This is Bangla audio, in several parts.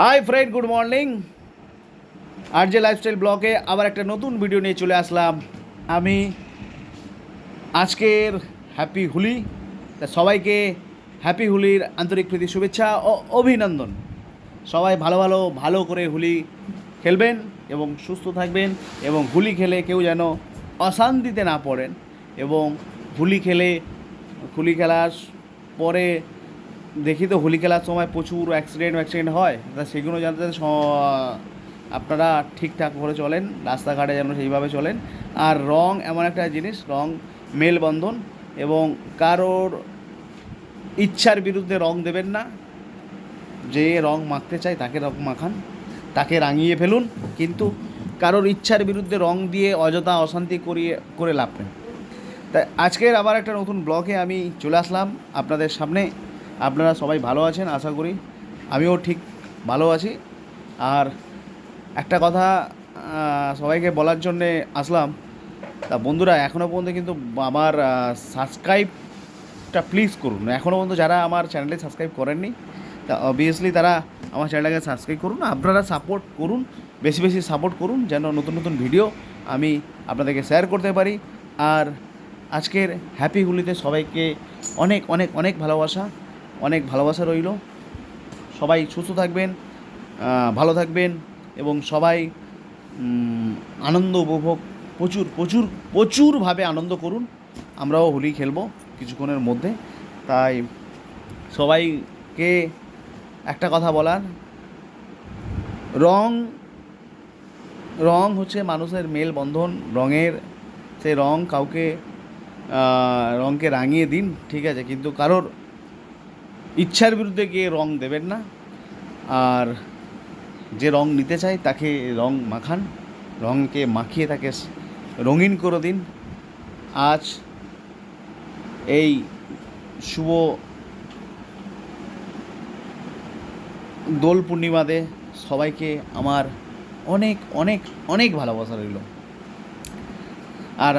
হাই ফ্রেন্ড গুড মর্নিং আর যে লাইফস্টাইল ব্লগে আবার একটা নতুন ভিডিও নিয়ে চলে আসলাম। আমি আজকের হ্যাপি হোলি তা সবাইকে হ্যাপি হোলির আন্তরিক প্রীতি, শুভেচ্ছা ও অভিনন্দন। সবাই ভালো ভালো ভালো করে হোলি খেলবেন এবং সুস্থ থাকবেন এবং হোলি খেলে কেউ যেন অশান্তিতে না পড়েন এবং হোলি খেলে হোলি খেলার পরে দেখি তো হোলি খেলার সময় প্রচুর অ্যাক্সিডেন্ট অ্যাক্সিডেন্ট হয়, তা সেগুলো জানতে স- আপনারা ঠিকঠাক করে চলেন, রাস্তাঘাটে যেন সেইভাবে চলেন। আর রং এমন একটা জিনিস, রং মেলবন্ধন এবং কারোর ইচ্ছার বিরুদ্ধে রং দেবেন না। যে রং মাখতে চায় তাকে রং মাখান, তাকে রাঙিয়ে ফেলুন, কিন্তু কারোর ইচ্ছার বিরুদ্ধে রং দিয়ে অযথা অশান্তি করিয়ে, করে লাভ নেই। তাই আজকের আবার একটা নতুন ব্লগে আমি চলে আসলাম, আপনাদের সামনে আপনারা সবাই ভালো আছেন, আশা করি। আমিও ঠিক ভালো আছি। আর একটা কথা সবাইকে বলার জন্যে আসলাম। তা বন্ধুরা এখনও পর্যন্ত কিন্তু আমার সাবস্ক্রাইবটা প্লিজ করুন। এখনও পর্যন্ত যারা আমার চ্যানেলে সাবস্ক্রাইব করেননি, তা অবভিয়াসলি তারা আমার চ্যানেলটাকে সাবস্ক্রাইব করুন। আপনারা সাপোর্ট করুন, বেশি বেশি সাপোর্ট করুন, যেন নতুন নতুন ভিডিও আমি আপনাদেরকে শেয়ার করতে পারি। আর আজকের হ্যাপি হুলিতে সবাইকে অনেক অনেক অনেক ভালোবাসা। অনেক ভালোবাসা রইল। সবাই সুস্থ থাকবেন ভালো থাকবেন এবং সবাই আনন্দ উপভোগ, প্রচুর প্রচুর, প্রচুরভাবে আনন্দ করুন। আমরাও হোলি খেলব কিছুক্ষণের মধ্যে। তাই সবাইকে একটা কথা বলার, রং রং হচ্ছে মানুষের মেল বন্ধন, রঙের সে রং কাউকে রঙকে রাঙিয়ে দিন, ঠিক আছে? কিন্তু কারোর ইচ্ছার বিরুদ্ধে গিয়ে রং দেবেন না। আর যে রং নিতে চায় তাকে রং মাখান, রঙকে মাখিয়ে তাকে রঙিন করে দিন। আজ এই শুভ দোল পূর্ণিমাতে সবাইকে আমার অনেক অনেক অনেক ভালোবাসা রইল। আর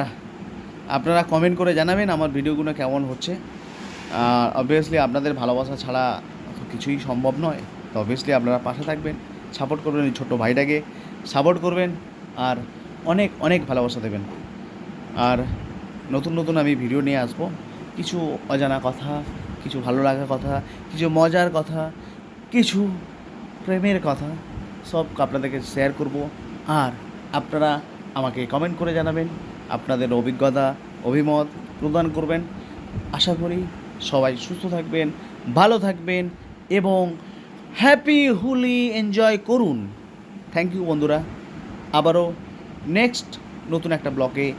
আপনারা কমেন্ট করে জানাবেন আমার ভিডিওগুলো কেমন হচ্ছে। অবভিয়াসলি আপনাদের ভালোবাসা ছাড়া কিছুই সম্ভব নয়। তো অবভিয়াসলি আপনারা পাশে থাকবেন সাপোর্ট করবেন এই ছোট্ট ভাইটাকে সাপোর্ট করবেন আর অনেক অনেক ভালোবাসা দেবেন। আর নতুন নতুন আমি ভিডিও নিয়ে আসব। কিছু অজানা কথা, কিছু ভালো লাগা কথা, কিছু মজার কথা, কিছু প্রেমের কথা সব আপনাদেরকে শেয়ার করব। আর আপনারা আমাকে কমেন্ট করে জানাবেন, আপনাদের অভিজ্ঞতা, অভিমত প্রদান করবেন। আশা করি সবাই সুস্থ থাকবেন, ভালো থাকবেন এবং হ্যাপি হুলি এনজয় করুন। থ্যাংক ইউ বন্ধুরা। আবারও নেক্সট নতুন একটা ব্লকে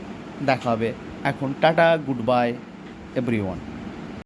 দেখা হবে। এখন টাটা গুড বাই এভরিওয়ান